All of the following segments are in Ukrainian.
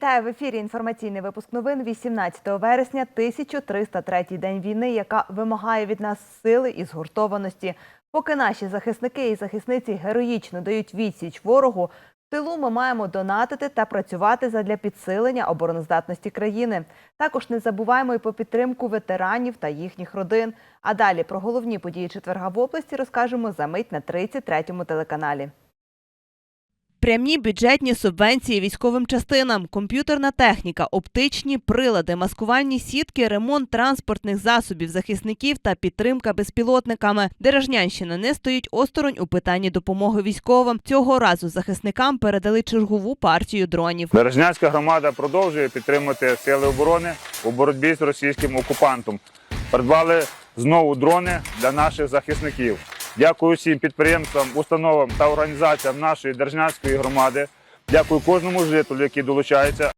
Вітаю в ефірі. Інформаційний випуск новин 18 вересня, 1303 день війни, яка вимагає від нас сили і згуртованості. Поки наші захисники і захисниці героїчно дають відсіч ворогу, в тилу ми маємо донатити та працювати задля підсилення обороноздатності країни. Також не забуваємо і про підтримку ветеранів та їхніх родин. А далі про головні події четверга в області розкажемо за мить на 33-му телеканалі. Прямі бюджетні субвенції військовим частинам, комп'ютерна техніка, оптичні прилади, маскувальні сітки, ремонт транспортних засобів захисників та підтримка безпілотниками. Дережнянщина не стоїть осторонь у питанні допомоги військовим. Цього разу захисникам передали чергову партію дронів. Бережнянська громада продовжує підтримувати сили оборони у боротьбі з російським окупантом. Придбали знову дрони для наших захисників. Дякую всім підприємствам, установам та організаціям нашої Держнянської громади. Дякую кожному жителю, який долучається.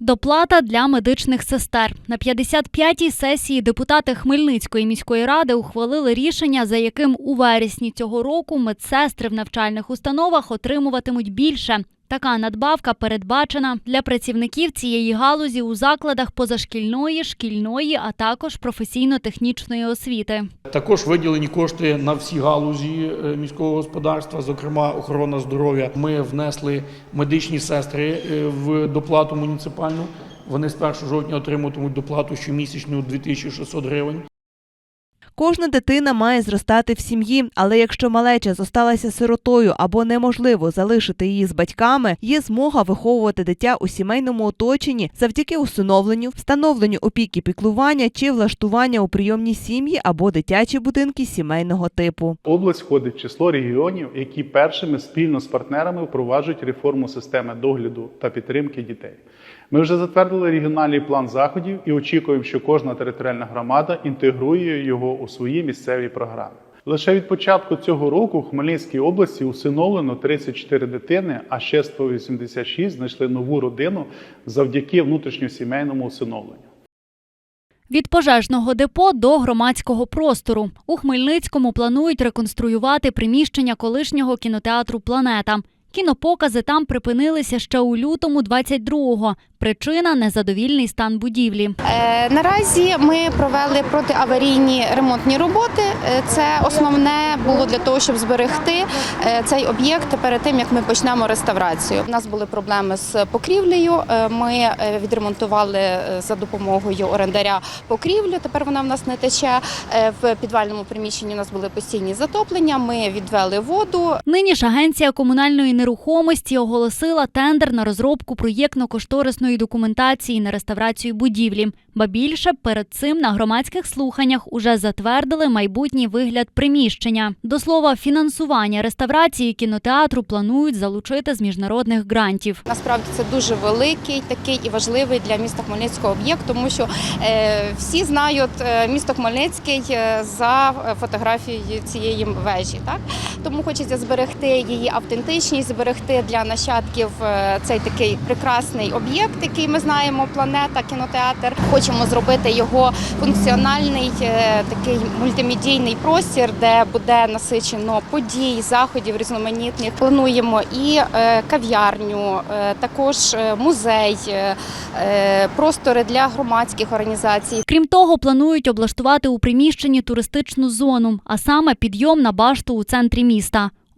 Доплата для медичних сестер на 55-й сесії депутати Хмельницької міської ради ухвалили рішення, за яким у вересні цього року медсестри в навчальних установах отримуватимуть більше. Така надбавка передбачена для працівників цієї галузі у закладах позашкільної, шкільної, а також професійно-технічної освіти. Також виділені кошти на всі галузі е, міського господарства, зокрема охорона здоров'я. Ми внесли медичні сестри е, в доплату муніципальну. Вони з 1 жовтня отримуватимуть доплату щомісячну 2600 гривень. Кожна дитина має зростати в сім'ї, але якщо малеча зосталася сиротою або неможливо залишити її з батьками, є змога виховувати дитя у сімейному оточенні завдяки усиновленню, встановленню опіки піклування чи влаштування у прийомні сім'ї або дитячі будинки сімейного типу. Область входить в число регіонів, які першими спільно з партнерами впроваджують реформу системи догляду та підтримки дітей. Ми вже затвердили регіональний план заходів і очікуємо, що кожна територіальна громада інтегрує його у свої місцеві програми. Лише від початку цього року в Хмельницькій області усиновлено 34 дитини, а ще 186 знайшли нову родину завдяки внутрішньосімейному усиновленню. Від пожежного депо до громадського простору у Хмельницькому планують реконструювати приміщення колишнього кінотеатру Планета. Кінопокази там припинилися ще у лютому 22-го. Причина незадовільний стан будівлі. Е, Наразі ми провели протиаварійні ремонтні роботи. Е, Це основне було для того, щоб зберегти е, цей об'єкт перед тим, як ми почнемо реставрацію. У нас були проблеми з покрівлею. Ми відремонтували за допомогою орендаря покрівлю. Тепер вона в нас не тече. В підвальному приміщенні у нас були постійні затоплення. Ми відвели воду. Нині ж агенція комунальної нерухомості оголосила тендер на розробку проєктно-кошторисної документації на реставрацію будівлі. Ба більше перед цим на громадських слуханнях уже затвердили майбутній вигляд приміщення. До слова, фінансування реставрації кінотеатру планують залучити з міжнародних грантів. Насправді це дуже великий такий і важливий для міста Хмельницького об'єкт, тому що е, всі знають е, місто Хмельницький е, за фотографією цієї вежі. Так тому хочеться зберегти її автентичність, зберегти для нащадків е, цей такий прекрасний об'єкт, який ми знаємо, планета, кінотеатр. Хочемо зробити його функціональний е, такий мультимедійний простір, де буде насичено подій, заходів різноманітних. Плануємо і е, кав'ярню, також музей, простори для громадських організацій. Крім того, планують облаштувати у приміщенні туристичну зону, а саме підйом на башту у центрі міста.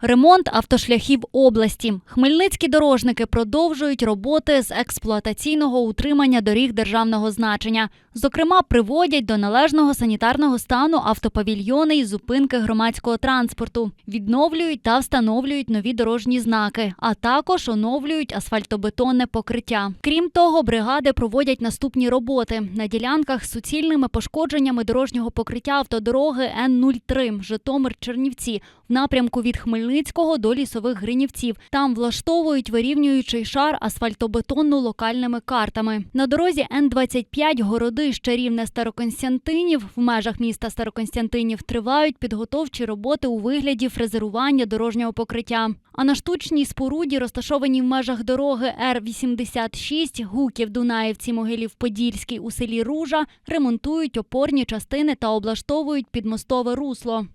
Ремонт автошляхів області. Хмельницькі дорожники продовжують роботи з експлуатаційного утримання доріг державного значення. Зокрема, приводять до належного санітарного стану автопавільйони і зупинки громадського транспорту, відновлюють та встановлюють нові дорожні знаки, а також оновлюють асфальтобетонне покриття. Крім того, бригади проводять наступні роботи на ділянках з суцільними пошкодженнями дорожнього покриття автодороги Н-03 Житомир-Чернівці в напрямку від Хмельницького до лісових Гринівців. Там влаштовують вирівнюючий шар асфальтобетонну локальними картами. На дорозі Н-25 городище рівне Староконстянтинів в межах міста Староконстянтинів тривають підготовчі роботи у вигляді фрезерування дорожнього покриття. А на штучній споруді, розташованій в межах дороги Р-86 Гуків Дунаївці Могилів Подільський у селі Ружа, ремонтують опорні частини та облаштовують підмостове русло.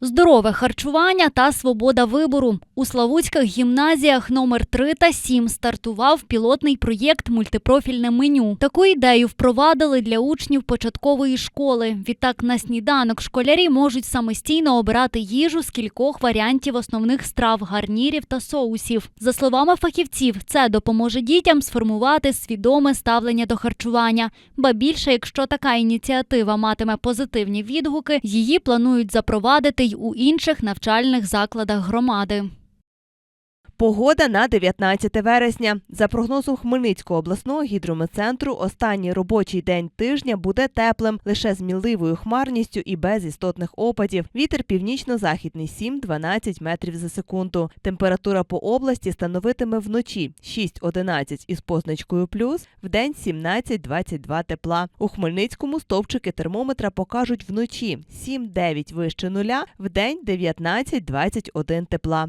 Здорове харчування та свобода вибору. У Славутських гімназіях номер 3 та 7 стартував пілотний проєкт Мультипрофільне меню. Таку ідею впровадили для учнів початкової школи. Відтак на сніданок школярі можуть самостійно обирати їжу з кількох варіантів основних страв, гарнірів та соусів. За словами фахівців, це допоможе дітям сформувати свідоме ставлення до харчування. Ба більше, якщо така ініціатива матиме позитивні відгуки, її планують запровадити й у інших навчальних закладах громади. Погода на 19 вересня. За прогнозом Хмельницького обласного гідрометцентру, останній робочий день тижня буде теплим, лише з мінливою хмарністю і без істотних опадів. Вітер північно-західний 7-12 метрів за секунду. Температура по області становитиме вночі 6-11 із позначкою плюс, вдень 17-22 тепла. У Хмельницькому стовпчики термометра покажуть вночі 7-9 вище нуля, вдень 19-21 тепла.